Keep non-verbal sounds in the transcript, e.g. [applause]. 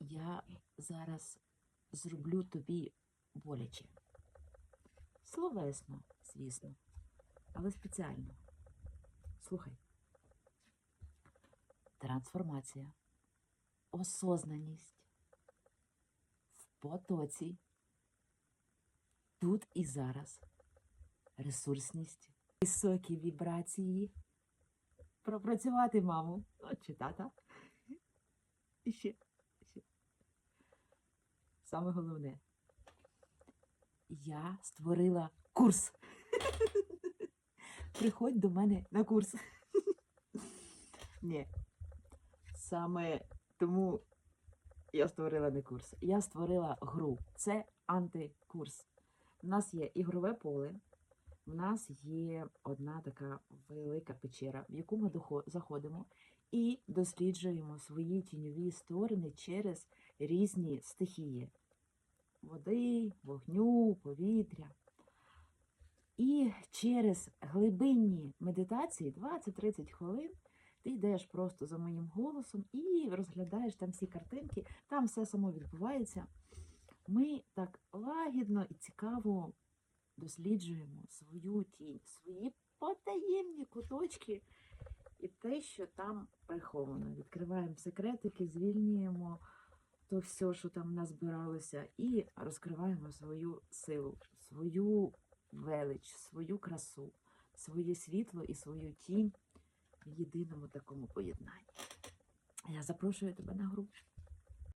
я зараз зроблю тобі боляче. Словесно, звісно, але спеціально. Слухай. Трансформація, осознаність в потоці, тут і зараз, ресурсність, високі вібрації. Пропрацювати маму, от чи тата. І ще. Саме головне. Я створила курс. [laughs] Приходь до мене на курс. [laughs] Ні. Саме тому я створила не курс. Я створила гру. Це антикурс. У нас є ігрове поле. У нас є одна така велика печера, в яку ми заходимо і досліджуємо свої тіньові сторони через різні стихії води, вогню, повітря. І через глибинні медитації 20-30 хвилин ти йдеш просто за моїм голосом і розглядаєш там всі картинки, там все само відбувається. Ми так лагідно і цікаво досліджуємо свою тінь, свої потаємні куточки і те, що там приховано. Відкриваємо секретики, звільнюємо то все, що там назбиралося, і розкриваємо свою силу, свою велич, свою красу, своє світло і свою тінь в єдиному такому поєднанні. Я запрошую тебе на гру.